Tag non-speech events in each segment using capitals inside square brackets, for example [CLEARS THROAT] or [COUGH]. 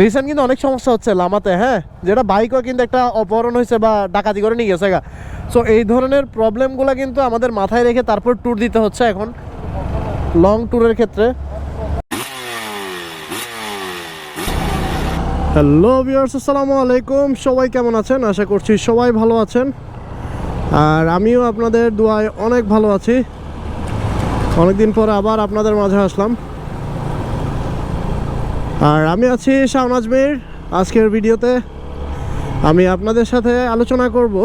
Recent কিন্তু অনেক সমস্যা হচ্ছে লামাতে হ্যাঁ? যেটা বাইকও কিন্তু একটা অপহরণ হয়েছে বা ডাকাতি করে নিয়ে গেছে গা। সো এই ধরনের প্রবলেমগুলো কিন্তু আমাদের মাথায় রেখে তারপর ট্যুর দিতে হচ্ছে এখন। লং ট্যুরের ক্ষেত্রে। হ্যালো ভিউয়ার্স আসসালামু আলাইকুম। সবাই কেমন আছেন? আশা করছি সবাই ভালো আছেন। আর আমিও আপনাদের দোয়ায় অনেক ভালো আছি। অনেকদিন পর আবার আপনাদের মাঝে আসলাম। আর আমি আছি শাহনাজ মির আজকের ভিডিওতে আমি আপনাদের সাথে আলোচনা করব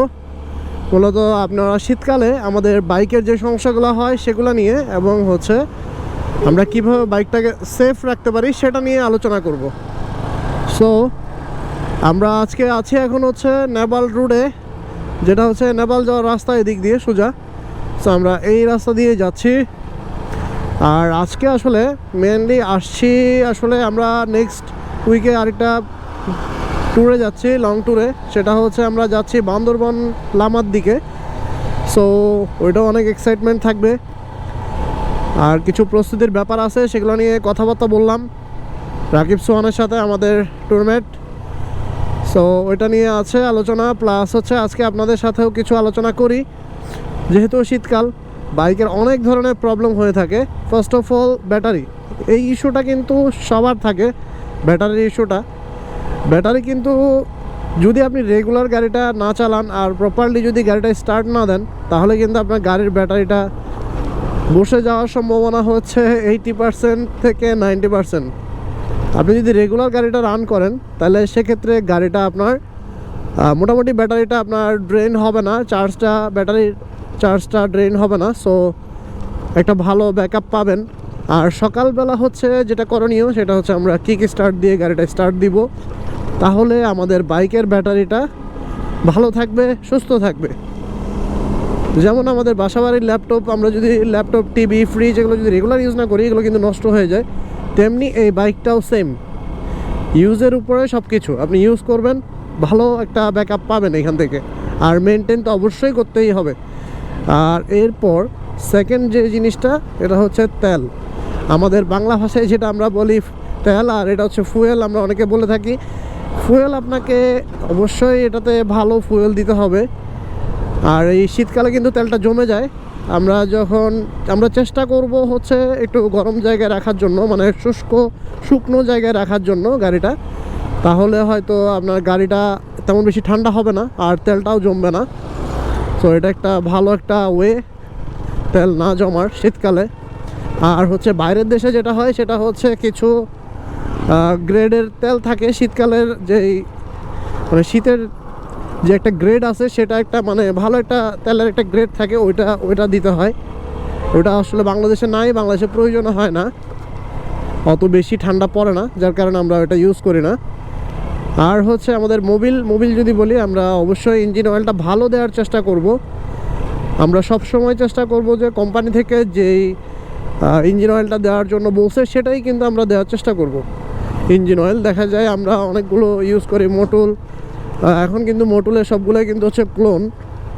মূলত আপনারা শীতকালে আমাদের বাইকের যে সমস্যাগুলো হয় সেগুলো নিয়ে এবং হচ্ছে আমরা কীভাবে বাইকটাকে সেফ রাখতে পারি সেটা নিয়ে আলোচনা করব। সো আমরা আজকে আছি এখন হচ্ছে নেপাল রোডে, যেটা হচ্ছে নেপাল যাওয়ার রাস্তা এদিক দিয়ে সোজা। সো আমরা এই রাস্তা দিয়ে যাচ্ছি। আর আজকে আসলে মেনলি আসছি আসলে আমরা নেক্সট উইকে আরেকটা ট্যুরে যাচ্ছি লং ট্যুরে সেটা হচ্ছে আমরা যাচ্ছি বান্দরবন লামার দিকে। সো ওইটাও অনেক এক্সাইটমেন্ট থাকবে। আর কিছু প্রস্তুতির ব্যাপার আছে, সেগুলো নিয়ে কথাবার্তা বললাম। রাকিব সোহানের সাথে আমাদের ট্যুরমেট সো ওইটা নিয়ে আছে আলোচনা প্লাস হচ্ছে আজকে আপনাদের সাথেও কিছু আলোচনা করি। যেহেতু শীতকাল বাইকের অনেক ধরনের প্রবলেম হয়ে থাকে। ফার্স্ট অফ অল ব্যাটারি এই ইস্যুটা কিন্তু সবার থাকে ব্যাটারির ইস্যুটা ব্যাটারি কিন্তু যদি আপনি রেগুলার গাড়িটা না চালান আর প্রপারলি যদি গাড়িটা স্টার্ট না দেন, তাহলে কিন্তু আপনার গাড়ির ব্যাটারিটা বসে যাওয়ার সম্ভাবনা হচ্ছে এইটি পার্সেন্ট থেকে নাইনটি পার্সেন্ট আপনি যদি রেগুলার গাড়িটা রান করেন, তাহলে সেক্ষেত্রে গাড়িটা আপনার মোটামুটি ব্যাটারিটা আপনার ড্রেন হবে না চার্জটা ব্যাটারির চার্জটা ড্রেন হবে না সো একটা ভালো ব্যাকআপ পাবেন। আর সকালবেলা হচ্ছে যেটা করণীয়, সেটা হচ্ছে আমরা কিক স্টার্ট দিয়ে গাড়িটা স্টার্ট দিব। তাহলে আমাদের বাইকের ব্যাটারিটা ভালো থাকবে, সুস্থ থাকবে। যেমন আমাদের বাসাবাড়ির ল্যাপটপ আমরা যদি ল্যাপটপ টিভি ফ্রিজ এগুলো যদি রেগুলার ইউজ না করি, এগুলো কিন্তু নষ্ট হয়ে যায়। তেমনি এই বাইকটাও সেম ইউজের উপরে সব কিছু আপনি ইউজ করবেন, ভালো একটা ব্যাকআপ পাবেন এখান থেকে। আর মেনটেন তো অবশ্যই করতেই হবে। আর এরপর সেকেন্ড যে জিনিসটা, এটা হচ্ছে তেল। আমাদের বাংলা ভাষায় যেটা আমরা বলি তেল, আর এটা হচ্ছে ফুয়েল আমরা অনেকে বলে থাকি। ফুয়েল আপনাকে অবশ্যই এটাতে ভালো ফুয়েল দিতে হবে। আর এই শীতকালে কিন্তু তেলটা জমে যায়। আমরা যখন, আমরা চেষ্টা করব হচ্ছে একটু গরম জায়গায় রাখার জন্য মানে শুষ্ক, শুকনো জায়গায় রাখার জন্য গাড়িটা। তাহলে হয়তো আপনার গাড়িটা তেমন বেশি ঠান্ডা হবে না, আর তেলটাও জমবে না। তো এটা একটা ভালো একটা ওয়ে তেল না জমার শীতকালে। আর হচ্ছে বাইরের দেশে যেটা হয়, সেটা হচ্ছে কিছু গ্রেডের তেল থাকে শীতকালের যেই মানে শীতের যে একটা গ্রেড আছে, সেটা একটা মানে ভালো একটা তেলের একটা গ্রেড থাকে, ওইটা ওইটা দিতে হয়। ওইটা আসলে বাংলাদেশে নাই, বাংলাদেশে প্রয়োজন হয় না। অত বেশি ঠান্ডা পড়ে না, যার কারণে আমরা ওটা ইউজ করি না। আর হচ্ছে আমাদের মোবিল মোবিল যদি বলি, আমরা অবশ্যই ইঞ্জিন অয়েলটা ভালো দেওয়ার চেষ্টা করব। আমরা সব সময় চেষ্টা করব যে কোম্পানি থেকে যেই ইঞ্জিন অয়েলটা দেওয়ার জন্য বলছে, সেটাই কিন্তু আমরা দেওয়ার চেষ্টা করব। ইঞ্জিন অয়েল দেখা যায় আমরা অনেকগুলো ইউজ করি, মোটুল। এখন কিন্তু মোটুলের সবগুলোই কিন্তু হচ্ছে ক্লোন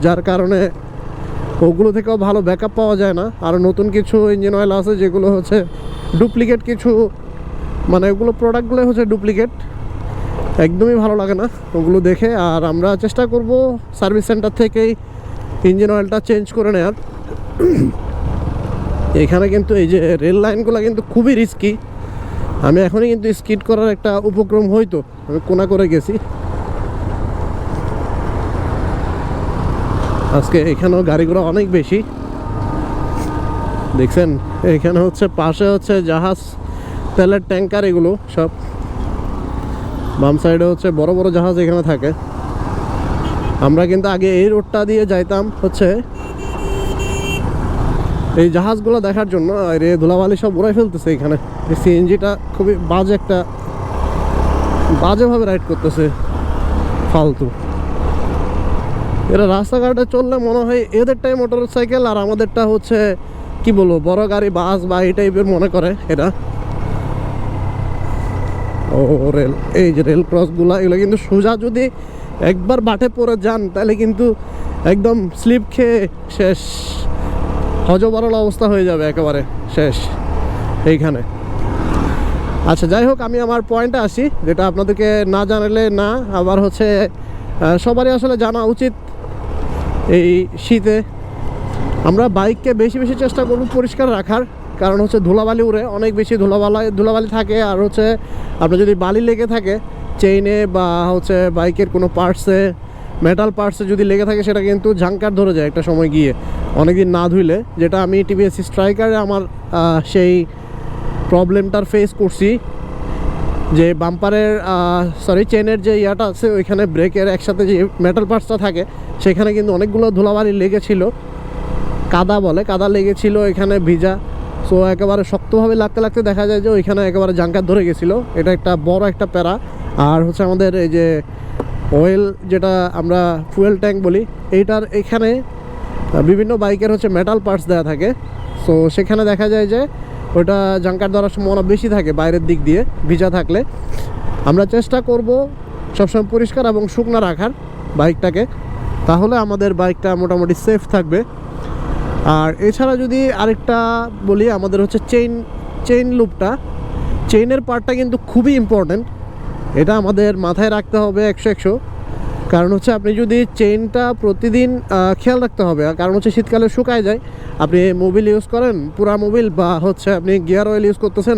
যার কারণে ওগুলো থেকেও ভালো ব্যাকআপ পাওয়া যায় না। আর নতুন কিছু ইঞ্জিন অয়েল আছে যেগুলো হচ্ছে ডুপ্লিকেট কিছু মানে ওগুলো প্রোডাক্টগুলো হচ্ছে ডুপ্লিকেট একদমই ভালো লাগে না। ওগুলো দেখে আর আমরা চেষ্টা করব সার্ভিস সেন্টার থেকেই ইঞ্জিন অয়েলটা চেঞ্জ করে নেওয়ার [CLEARS THROAT] এখানে কিন্তু এই যে রেল লাইনগুলো কিন্তু খুবই রিস্কি আমি এখনই কিন্তু স্কিড করার একটা উপক্রম হইতো আমি কোনা করে গেছি। আজকে এখানেও গাড়িগুলো অনেক বেশি। দেখছেন? এখানে হচ্ছে, পাশে হচ্ছে জাহাজ, তেলের ট্যাঙ্কার এগুলো সব। বাম সাইডে হচ্ছে বড় বড় জাহাজ এখানে থাকে। আমরা কিন্তু আগে এই রোডটা দিয়ে যাইতাম হচ্ছে এই জাহাজগুলো দেখার জন্য, আর ধুলাবালি সব উড়াই ফেলতেছে এখানে। এই সিএনজিটা খুবই বাজে একটা, বাজেভাবে রাইড করতেছে ফালতু। এরা রাস্তাঘাটে চললে মনে হয় এদেরটাই মোটর সাইকেল আর আমাদেরটা হচ্ছে, কি বলব, বড় গাড়ি বাস বা এই টাইপের মনে করে এরা। ও রেল এই যে রেল ক্রসগুলো এগুলো কিন্তু সোজা যদি একবার বাটে পরে যান, তাহলে কিন্তু একদম স্লিপ খেয়ে শেষ। হজবরল অবস্থা হয়ে যাবে একেবারে, শেষ, এইখানে। আচ্ছা যাই হোক, আমি আমার পয়েন্টে আসি, যেটা আপনাদেরকে না জানালে না, আবার হচ্ছে সবারই আসলে জানা উচিত এই শীতে। আমরা বাইককে বেশি বেশি চেষ্টা করব পরিষ্কার রাখার। কারণ হচ্ছে ধুলাবালি উড়ে, অনেক বেশি ধুলাবালি ধুলাবালি থাকে। আর হচ্ছে আপনার যদি বালি লেগে থাকে চেইনে বা হচ্ছে বাইকের কোনো পার্টসে মেটাল পার্টসে যদি লেগে থাকে, সেটা কিন্তু ঝাঙ্কার ধরে যায় একটা সময় গিয়ে। অনেকদিন না ধুইলে, যেটা আমি টিভিএস স্ট্রাইকারে আমার সেই প্রবলেমটার ফেস করছি। যে বাম্পারের সরি চেনের যে ইয়াটা আছে, ওইখানে ব্রেকের একসাথে যে মেটাল পার্টসটা থাকে, সেখানে কিন্তু অনেকগুলো ধুলাবালি লেগেছিল। কাদা বলে, কাদা লেগেছিল, এখানে ভিজা। সো একেবারে শক্তভাবে লাগতে লাগতে দেখা যায় যে ওইখানে একেবারে জাঙ্কার ধরে গেছিল। এটা একটা বড় একটা প্যারা। আর হচ্ছে আমাদের এই যে অয়েল যেটা আমরা ফুয়েল ট্যাঙ্ক বলি, এইটার এখানে বিভিন্ন বাইকের হচ্ছে মেটাল পার্টস দেওয়া থাকে। সো সেখানে দেখা যায় যে ওটা জাঙ্কার ধরার সম্ভাবনা বেশি থাকে বাইরের দিক দিয়ে, ভিজা থাকলে। আমরা চেষ্টা করব সবসময় পরিষ্কার এবং শুকনো রাখার বাইকটাকে। তাহলে আমাদের বাইকটা মোটামুটি সেফ থাকবে। আর এছাড়া যদি আরেকটা বলি, আমাদের হচ্ছে চেইন চেইন লুপটা চেইনের পার্টটা কিন্তু খুবই ইম্পর্ট্যান্ট এটা আমাদের মাথায় রাখতে হবে একশো একশো। কারণ হচ্ছে আপনি যদি চেইনটা প্রতিদিন খেয়াল রাখতে হবে। কারণ হচ্ছে শীতকালে শুকায় যায়। আপনি মোবিল ইউজ করেন, পুরা মোবিল বা হচ্ছে আপনি গিয়ার অয়েল ইউজ করতেছেন,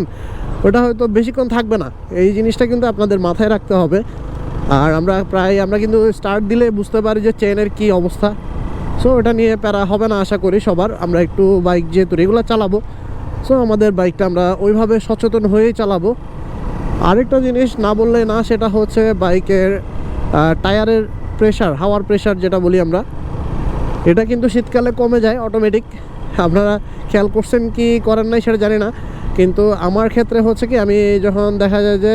ওটা হয়তো বেশিক্ষণ থাকবে না। এই জিনিসটা কিন্তু আপনাদের মাথায় রাখতে হবে। আর আমরা প্রায়, আমরা কিন্তু স্টার্ট দিলে বুঝতে পারি যে চেইনের কী অবস্থা। সো এটা নিয়ে প্যারা হবে না আশা করি সবার। আমরা একটু বাইক যেহেতু রেগুলার চালাবো। সো আমাদের বাইকটা আমরা ওইভাবে সচেতন হয়েই চালাবো। আরেকটা জিনিস না বললে না, সেটা হচ্ছে বাইকের টায়ারের প্রেশার হাওয়ার প্রেশার যেটা বলি আমরা। এটা কিন্তু শীতকালে কমে যায় অটোমেটিক আপনারা খেয়াল করছেন কি করেন নাই সেটা জানি না। কিন্তু আমার ক্ষেত্রে হচ্ছে কি, আমি যখন দেখা যায় যে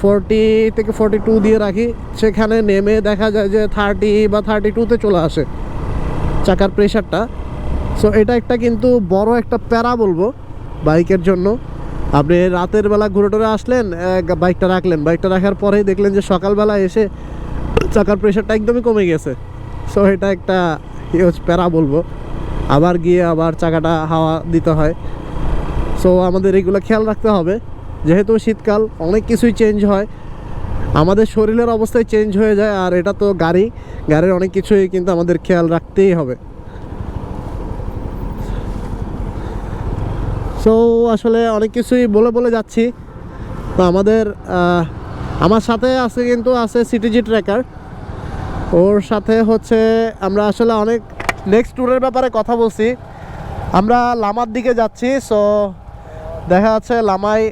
ফোরটি থেকে ফোরটি টু দিয়ে রাখি, সেখানে নেমে দেখা যায় যে থার্টি বা থার্টি টুতে চলে আসে। চাকার প্রেশারটা সো এটা একটা কিন্তু বড় একটা প্যারা বলব বাইকের জন্য। আপনি রাতের বেলা ঘুরে টুরে আসলেন বাইকটা রাখলেন। বাইকটা রাখার পরেই দেখলেন যে সকালবেলা এসে চাকার প্রেশারটা একদমই কমে গেছে। সো এটা একটা হিউজ প্যারা বলব। আবার গিয়ে আবার চাকাটা হাওয়া দিতে হয়। সো আমাদের এগুলো খেয়াল রাখতে হবে। যেহেতু শীতকাল, অনেক কিছুই চেঞ্জ হয়। আমাদের শরীরের অবস্থায় চেঞ্জ হয়ে যায়, আর এটা তো গাড়ি। গাড়ির অনেক কিছুই কিন্তু আমাদের খেয়াল রাখতেই হবে। সো আসলে অনেক কিছুই বলে বলে যাচ্ছি। তো আমাদের আমার সাথে আছে কিন্তু আছে সিটিজি ট্র্যাকার ওর সাথে হচ্ছে আমরা আসলে অনেক নেক্সট ট্যুরের ব্যাপারে কথা বলছি। আমরা লামার দিকে যাচ্ছি সো দেখা যাচ্ছে লামায়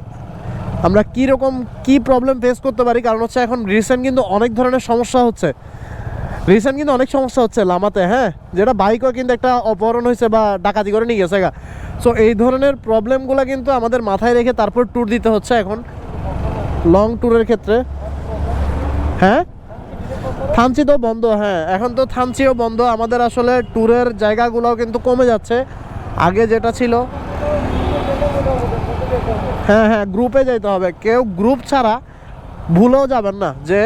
আমরা কী রকম কী প্রবলেম ফেস করতে পারি? কারণ হচ্ছে এখন রিসেন্ট কিন্তু অনেক ধরনের সমস্যা হচ্ছে। রিসেন্ট কিন্তু অনেক সমস্যা হচ্ছে লামাতে হ্যাঁ? যেটা বাইকও কিন্তু একটা অপহরণ হয়েছে বা ডাকাতি করে নিয়ে গেছে গা। সো এই ধরনের প্রবলেমগুলো কিন্তু আমাদের মাথায় রেখে তারপর ট্যুর দিতে হচ্ছে এখন। লং ট্যুরের ক্ষেত্রে। হ্যাঁ? থানচি তো বন্ধ হ্যাঁ। এখন তো থানচিও বন্ধ। আমাদের আসলে ট্যুরের জায়গাগুলোও কিন্তু কমে যাচ্ছে। আগে যেটা ছিল হ্যাঁ হ্যাঁ গ্রুপে যেতে হবে। কেউ গ্রুপ ছাড়া ভুলেও যাবেন না যে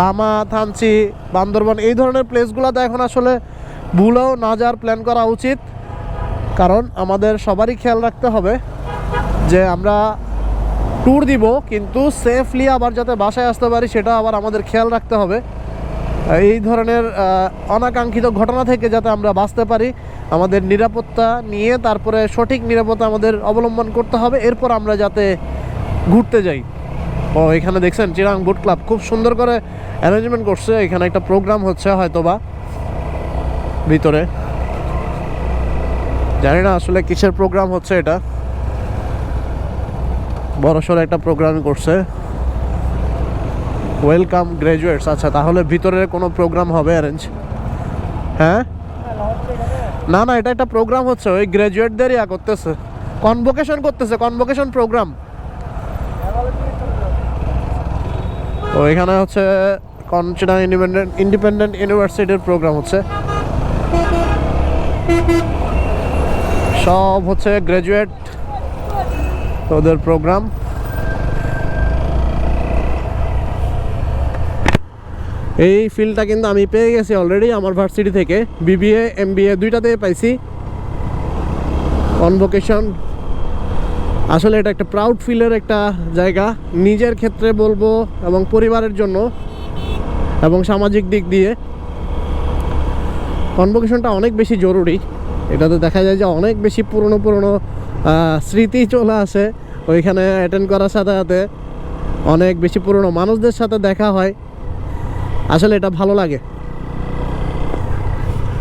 লামা, থানচি, বান্দরবন এই ধরনের প্লেসগুলোতে এখন আসলে ভুলেও না যাওয়ার প্ল্যান করা উচিত। কারণ আমাদের সবারই খেয়াল রাখতে হবে যে আমরা ট্যুর দিব, কিন্তু সেফলি আবার যাতে বাসায় আসতে পারি, সেটা আবার আমাদের খেয়াল রাখতে হবে। এই ধরনের অনাকাঙ্ক্ষিত ঘটনা থেকে যাতে আমরা বাঁচতে পারি, আমাদের নিরাপত্তা নিয়ে তারপরে সঠিক নিরাপত্তা আমাদের অবলম্বন করতে হবে, এরপর আমরা যাতে ঘুরতে যাই। ও, এখানে দেখছেন চিরাং বুট ক্লাব, খুব সুন্দর করে অ্যারেঞ্জমেন্ট করছে, এখানে একটা প্রোগ্রাম হচ্ছে হয়তো বা ভিতরে। জানি না আসলে কিসের প্রোগ্রাম হচ্ছে এটা। বড় সড়ো একটা প্রোগ্রাম করছে। ওয়েলকাম গ্র্যাজুয়েটস আচ্ছা তাহলে ভিতরে কোনো প্রোগ্রাম হবে অ্যারেঞ্জ হ্যাঁ? না না, এটা একটা প্রোগ্রাম হচ্ছে, ওই গ্র্যাজুয়েটদের ইয়া করতেছে। কনভোকেশন করতেছে কনভোকেশন প্রোগ্রাম ও, এখানে হচ্ছে কনচিডা ইন্ডিপেন্ডেন্ট ইন্ডিপেন্ডেন্ট ইউনিভার্সিটির প্রোগ্রাম হচ্ছে। সব হচ্ছে গ্র্যাজুয়েট ওদের প্রোগ্রাম এই ফিল্ডটা কিন্তু আমি পেয়ে গেছি অলরেডি আমার ভার্সিটি থেকে বিবিএ এম বি এ দুইটাতে পাইছি। কনভোকেশন আসলে এটা একটা প্রাউড ফিলের একটা জায়গা। নিজের ক্ষেত্রে বলব এবং পরিবারের জন্য এবং সামাজিক দিক দিয়ে। কনভোকেশনটা অনেক বেশি জরুরি। এটাতে দেখা যায় যে অনেক বেশি পুরনো পুরনো স্মৃতি চলে আসে। ওইখানে অ্যাটেন্ড করার সাথে সাথে অনেক বেশি পুরনো মানুষদের সাথে দেখা হয়। আসলে এটা ভালো লাগে।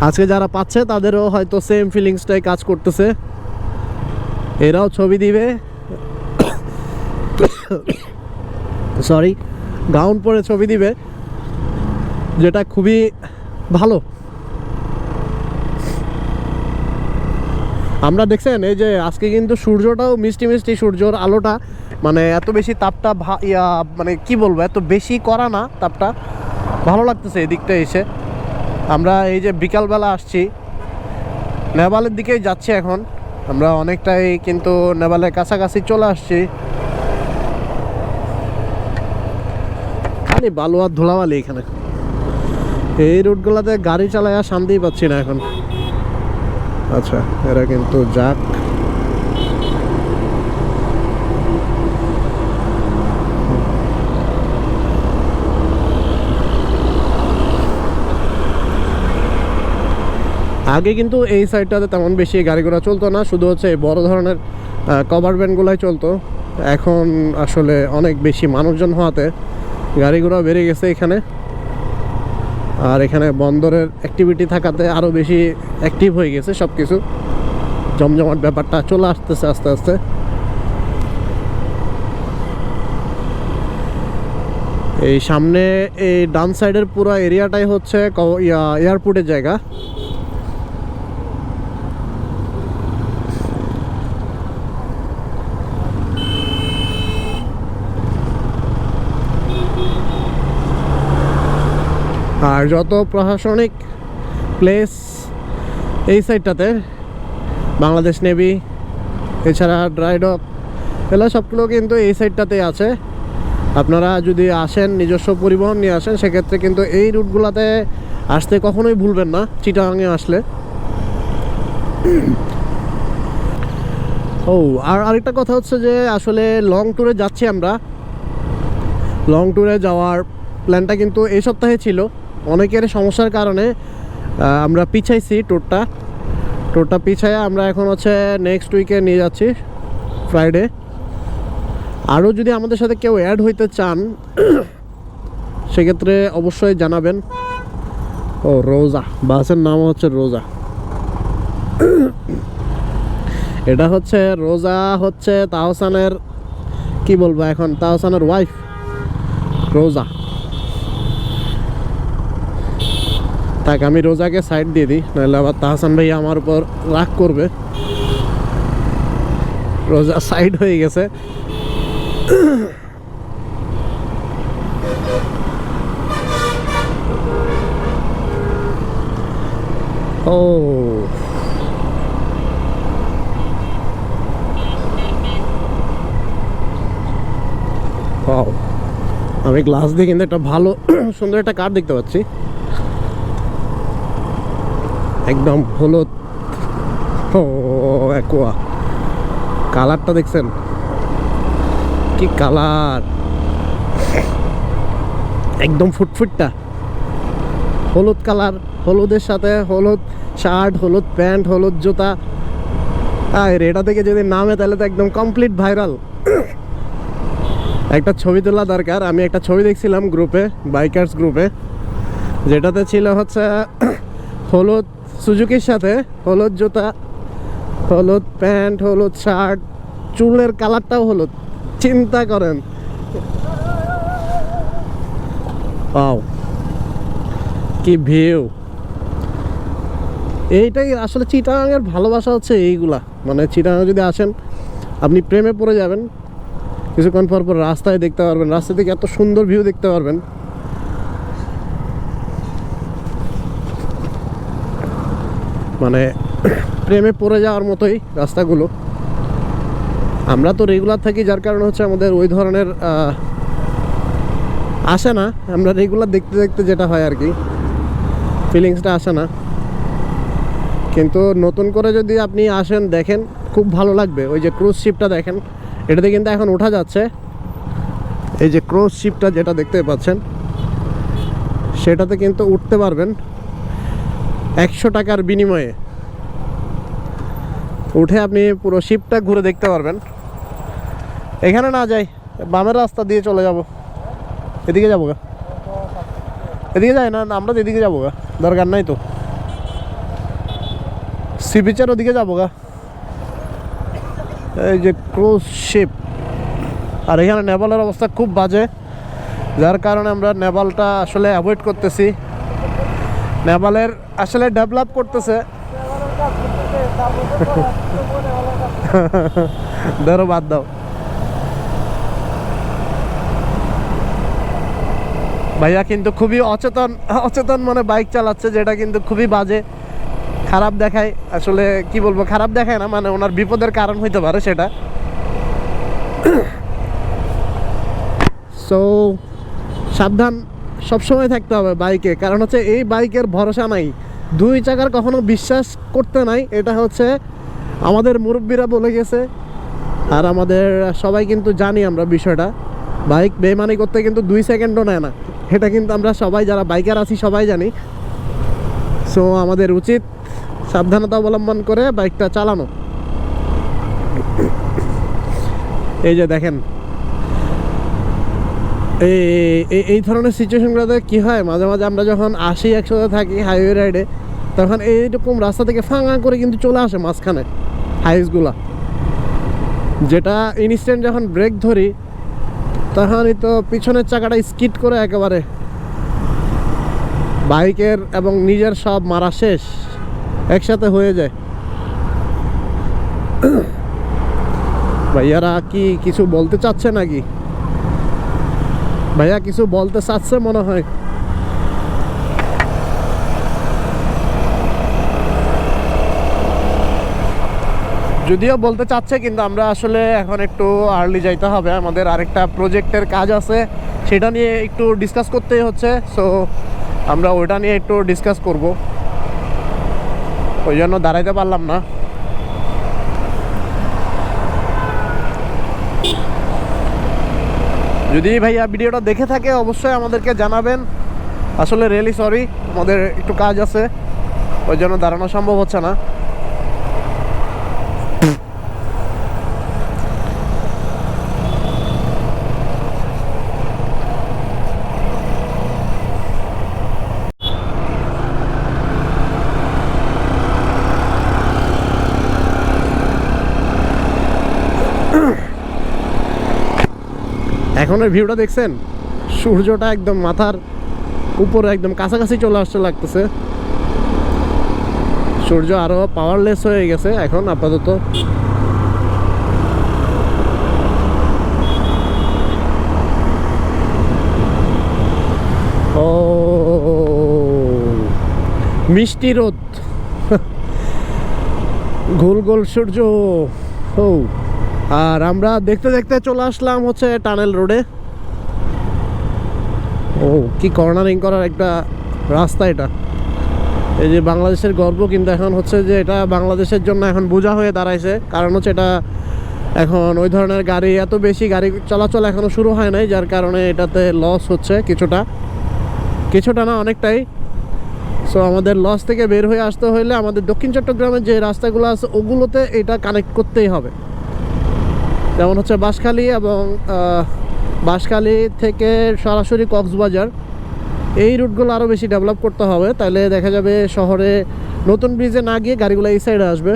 আজকে যারা পাচ্ছে, তাদেরও হয়তো সেম ফিলিংসটাই কাজ করতেছে। এরাও ছবি দিবে। সরি গাউন পরে ছবি দিবে, যেটা খুবই ভালো। আমরা দেখছেন, এই যে আজকে কিন্তু সূর্যটাও মিষ্টি মিষ্টি সূর্যর আলোটা মানে এত বেশি তাপটা ইয়া মানে কি বলব, এত বেশি করা না তাপটা। ভালো লাগতেছে এদিকটা এসে। আমরা এই যে বিকালবেলা আসছি, নেপালের দিকেই যাচ্ছি এখন। আমরা অনেকটাই কিন্তু নেপালের কাছাকাছি চলে আসছি। খালি বালু আর ধুলাবালি এখানে। এই রুটগুলোতে গাড়ি চালায় আর শান্তিই পাচ্ছি না এখন। আচ্ছা এরা কিন্তু যাক। আগে কিন্তু এই সাইডটাতে তেমন বেশি গাড়ি ঘোড়া চলতো না, শুধু হচ্ছে বড় ধরনের কভার ভ্যানগুলাই চলতো। এখন আসলে অনেক বেশি মানুষজন হওয়াতে গাড়ি ঘোড়া বেড়ে গেছে এখানে। আর এখানে বন্দরের অ্যাক্টিভিটি থাকাতে আরও বেশি অ্যাক্টিভ হয়ে গেছে সব কিছু জমজমাট ব্যাপারটা চলে আসতেছে আস্তে আস্তে। এই সামনে এই ডান সাইডের পুরো এরিয়াটাই হচ্ছে এয়ারপোর্টের জায়গা। আর যত প্রশাসনিক প্লেস এই সাইডটাতে বাংলাদেশ নেভি এছাড়া ড্রাইডক এগুলো সবগুলো কিন্তু এই সাইডটাতেই আছে। আপনারা যদি আসেন, নিজস্ব পরিবহন নিয়ে আসেন, সেক্ষেত্রে কিন্তু এই রুটগুলোতে আসতে কখনোই ভুলবেন না চিটাগাঙে আসলে। ও, আর আরেকটা কথা হচ্ছে যে, আসলে লং ট্যুরে যাচ্ছি আমরা। লং ট্যুরে যাওয়ার প্ল্যানটা কিন্তু এই সপ্তাহে ছিল। অনেকের সমস্যার কারণে আমরা পিছাইছি ট্যুরটা ট্যুরটা পিছায় আমরা এখন হচ্ছে নেক্সট উইকে নিয়ে যাচ্ছি ফ্রাইডে আরও যদি আমাদের সাথে কেউ অ্যাড হইতে চান, [COUGHS] সেক্ষেত্রে অবশ্যই জানাবেন। ও, রোজা। বাসের নাম হচ্ছে রোজা। [COUGHS] এটা হচ্ছে, রোজা হচ্ছে তাহসানের, কি বলব এখন? তাহসানের ওয়াইফ রোজা। তাকে আমি রোজাকে সাইড দিয়ে দিই, নাহলে আবার তাহসান ভাই আমার উপর রাগ করবে। রোজা সাইড হয়ে গেছে। ও। আমি গ্লাস দিয়ে কিন্তু একটা ভালো, সুন্দর একটা কার দেখতে পাচ্ছি। একদম হলুদ। ও একোয়া কালারটা দেখছেন? কি কালার? একদম ফুটফুটটা। হলুদ কালার, হলুদের সাথে হলুদ শার্ট, হলুদ প্যান্ট, হলুদ জুতা। আর এটা থেকে যদি নামে তাহলে তো একদম কমপ্লিট ভাইরাল। একটা ছবি তোলা দরকার। আমি একটা ছবি দেখছিলাম গ্রুপে বাইকার্স গ্রুপে যেটাতে ছিল হচ্ছে হলুদ সুজুকির সাথে হলুদ জুতা, হলুদ প্যান্ট, হলুদ শার্ট, চুলের কালারটাও হলুদ। চিন্তা করেন। কি ভিউ এইটাই আসলে চিটাগাংয়ের ভালোবাসা হচ্ছে এইগুলা। মানে চিটাগাং যদি আসেন, আপনি প্রেমে পড়ে যাবেন। কিছুক্ষণ পর পর রাস্তায় দেখতে পারবেন। রাস্তা থেকে এত সুন্দর ভিউ দেখতে পারবেন। মানে প্রেমে পড়ে যাওয়ার মতোই রাস্তাগুলো। আমরা তো রেগুলার থাকি, যার কারণে হচ্ছে আমাদের ওই ধরনের আসে না। আমরা রেগুলার দেখতে দেখতে যেটা হয় আর কি ফিলিংসটা আসে না। কিন্তু নতুন করে যদি আপনি আসেন, দেখেন, খুব ভালো লাগবে। ওই যে ক্রুজ শিপটা দেখেন, এটাতে কিন্তু এখন ওঠা যাচ্ছে। এই যে ক্রস শিপটা যেটা দেখতে পাচ্ছেন, সেটাতে কিন্তু উঠতে পারবেন। একশো টাকার বিনিময়ে। উঠে আপনি পুরো শিপটা ঘুরে দেখতে পারবেন। এখানে না যাই, বামের রাস্তা দিয়ে চলে যাব। এদিকে যাব গা। এদিকে যাই না, আমরা তো এদিকে যাব গা, দরকার নাই তো। সি বিচের ওদিকে যাব গা। এই যে ক্রুজ শিপ আর এখানে নেপালের অবস্থা খুব বাজে, যার কারণে আমরা নেপালটা আসলে অ্যাভয়েড করতেছি। নেপালের আসলে ডেভেলপ করতেছে। ধরো বাদ দাও। ভাইয়া কিন্তু খুবই অচেতন অচেতন মানে বাইক চালাচ্ছে, যেটা কিন্তু খুবই বাজে। খারাপ দেখায়, আসলে কি বলব, খারাপ দেখায় না মানে ওনার বিপদের কারণ হইতে পারে সেটা। [CLEARS THROAT] সো সাবধান। সবসময় থাকতে হবে বাইকে। কারণ হচ্ছে এই বাইকের ভরসা নাই। দুই চাকার কখনো বিশ্বাস করতে নাই। এটা হচ্ছে আমাদের মুরব্বীরা বলে গেছে। আর আমাদের সবাই কিন্তু জানি আমরা বিষয়টা। বাইক বেমানি করতে কিন্তু দুই সেকেন্ডও নেয় না। এটা কিন্তু আমরা সবাই যারা বাইকার আছি সবাই জানি। সো আমাদের উচিত সাবধানতা অবলম্বন করে বাইকটা চালানো। এই যে দেখেন এই, এই- ধরনের সিচুয়েশনগুলোতে কি হয়? মাঝে মাঝে আমরা যখন আসি একসাথে থাকি হাইওয়ে রাইডে তখন এইরকম রাস্তা থেকে ফাঁকা করে কিন্তু চলে আসে মাঝখানে হাইসগুলা যেটা ইনস্ট্যান্ট যখন ব্রেক ধরি, তখনই তো পিছনের চাকাটা স্কিট করে একেবারে। বাইকের এবং নিজের সব মারা শেষ, একসাথে হয়ে যায়। ভাইয়ারা কি কিছু বলতে চাচ্ছে নাকি? ভাইয়া, কিছু বলতে চাচ্ছে মনে হয়? যদিও বলতে চাচ্ছে, কিন্তু আমরা আসলে এখন একটু আর্লি যাইতে হবে। আমাদের আরেকটা প্রজেক্টের কাজ আছে, সেটা নিয়ে একটু ডিসকাস করতেই হচ্ছে। সো আমরা ওটা নিয়ে একটু ডিসকাস করব। ওই জন্য দাঁড়াইতে পারলাম না। যদি ভাইয়া ভিডিওটা দেখে থাকে, অবশ্যই আমাদেরকে জানাবেন। আসলে রিয়েলি সরি আমাদের একটু কাজ আছে, ওই জন্য দাঁড়ানো সম্ভব হচ্ছে না। এখনের ভিউটা দেখছেন? সূর্যটা একদম মাথার উপরে একদম কাছাকাছি চলে আসতে লাগতেছে। সূর্য আরও পাওয়ারলেস হয়ে গেছে এখন, আপাতত। ও, মিষ্টি রোদ। [LAUGHS] গোল গোল সূর্য। ও। আর আমরা দেখতে দেখতে চলে আসলাম হচ্ছে টানেল রোডে। ও, কি কর্নারিং করার একটা রাস্তা এটা। এই যে বাংলাদেশের গর্ব কিন্তু এখন হচ্ছে যে এটা বাংলাদেশের জন্য এখন বোঝা হয়ে দাঁড়াইছে। কারণ হচ্ছে এটা এখন ওই ধরনের গাড়ি, এত বেশি গাড়ি চলাচল এখনও শুরু হয় নাই, যার কারণে এটাতে লস হচ্ছে কিছুটা। কিছুটা না, অনেকটাই। সো আমাদের লস থেকে বের হয়ে আসতে হলে আমাদের দক্ষিণ চট্টগ্রামের যে রাস্তাগুলো আছে, ওগুলোতে এটা কানেক্ট করতেই হবে। যেমন হচ্ছে বাঁশখালী এবং বাঁশখালী থেকে সরাসরি কক্সবাজার। এই রুটগুলো আরও বেশি ডেভেলপ করতে হবে। তাহলে দেখা যাবে শহরে নতুন ব্রিজে না গিয়ে গাড়িগুলো এই সাইডে আসবে।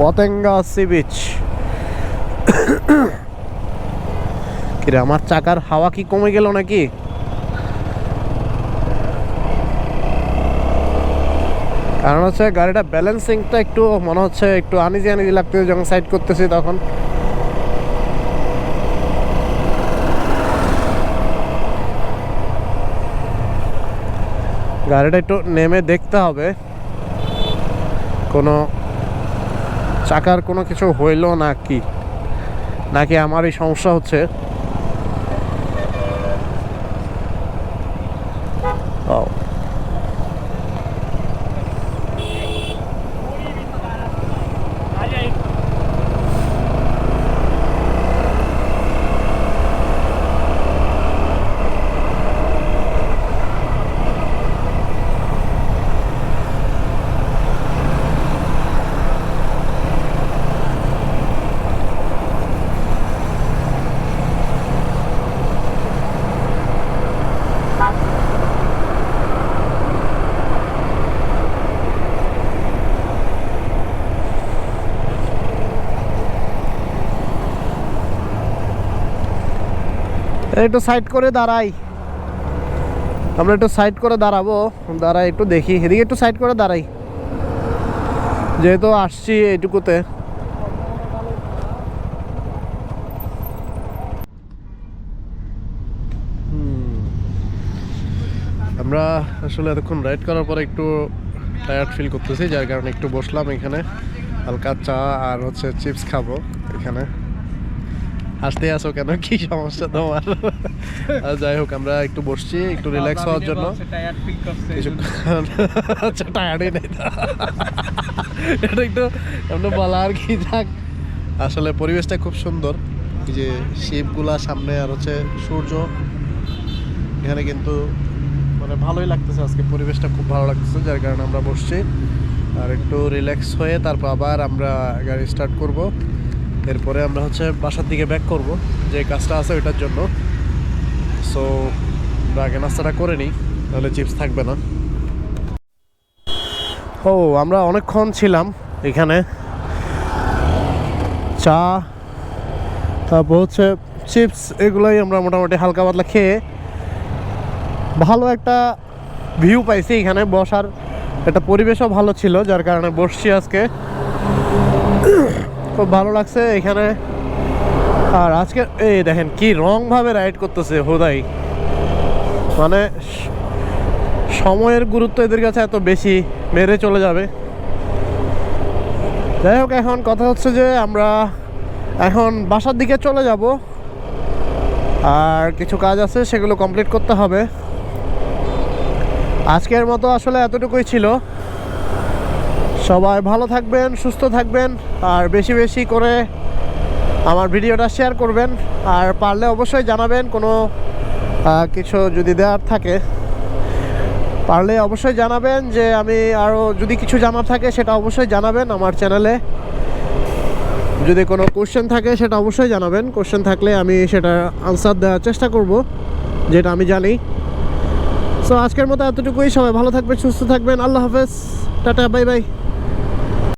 পতেঙ্গা সি বিচ [COUGHS] কিরে, আমার চাকার হাওয়া কি কমে গেল নাকি? কারণ হচ্ছে গাড়িটা ব্যালেন্সিংটা একটু মনে হচ্ছে একটু আনিজি আনিজি লাগতেছে যখন সাইড করতেছি তখন। গাড়িটা একটু নেমে দেখতে হবে। কোনো চাকার কোনো কিছু হইল না কি নাকি আমারই সমস্যা হচ্ছে? একটু সাইড করে দাঁড়াই। আমরা একটু সাইড করে দাঁড়াবো। দাঁড়াই একটু দেখি। এদিকে একটু সাইড করে দাঁড়াই। যেহেতু আসছি এইটুকুতে। আমরা আসলে এতক্ষণ রাইড করার পরে একটু টায়ার্ড ফিল করতেছি, যার কারণে একটু বসলাম এখানে। হালকা চা আর হচ্ছে চিপস খাব এখানে। হাসতে আসো কেন? কি সমস্যা তোমার? আর যাই হোক আমরা একটু বসছি একটু রিল্যাক্স হওয়ার জন্য। আচ্ছা টায়ার্ডই নেই এটা একটু বলা আর কি যাক। আসলে পরিবেশটা খুব সুন্দর। যে শিপগুলা সামনে আর হচ্ছে সূর্য এখানে কিন্তু মানে ভালোই লাগতেছে আজকে। পরিবেশটা খুব ভালো লাগতেছে যার কারণে আমরা বসছি। আর একটু রিল্যাক্স হয়ে তারপর আবার আমরা গাড়ি স্টার্ট করব। এরপরে আমরা হচ্ছে বাসার দিকে ব্যাক করব, যে কাজটা আছে ওইটার জন্য। সো আগে নাস্তাটা করে নিই, তাহলে চিপস থাকবে না। ও, আমরা অনেকক্ষণ ছিলাম এখানে। চা, তারপর হচ্ছে চিপস এগুলোই আমরা মোটামুটি হালকা পাতলা খেয়ে ভালো একটা ভিউ পাইছি এখানে বসার। একটা পরিবেশও ভালো ছিল, যার কারণে বসছি আজকে। খুব ভালো লাগছে এখানে। আর আজকে, এই দেখেন কি রংভাবে রাইড করতেছে, হোদাই। মানে সময়ের গুরুত্ব এদের কাছে এত বেশি, মেরে চলে যাবে। যাই হোক, এখন কথা হচ্ছে যে আমরা এখন বাসার দিকে চলে যাব। আর কিছু কাজ আছে, সেগুলো কমপ্লিট করতে হবে। আজকের মতো আসলে এতটুকুই ছিল। সবাই ভালো থাকবেন, সুস্থ থাকবেন, আর বেশি বেশি করে আমার ভিডিওটা শেয়ার করবেন, আর পারলে অবশ্যই জানাবেন কোনো কিছু যদি দেওয়ার থাকে। পারলে অবশ্যই জানাবেন যে আমি আরও যদি কিছু জানার থাকে সেটা অবশ্যই জানাবেন আমার চ্যানেলে যদি কোনো কোশ্চেন থাকে সেটা অবশ্যই জানাবেন। কোশ্চেন থাকলে আমি সেটা আনসার দেওয়ার চেষ্টা করব, যেটা আমি জানি। সো আজকের মতো এতটুকুই। সবাই ভালো থাকবেন, সুস্থ থাকবেন। আল্লাহ হাফেজ। Tata bye bye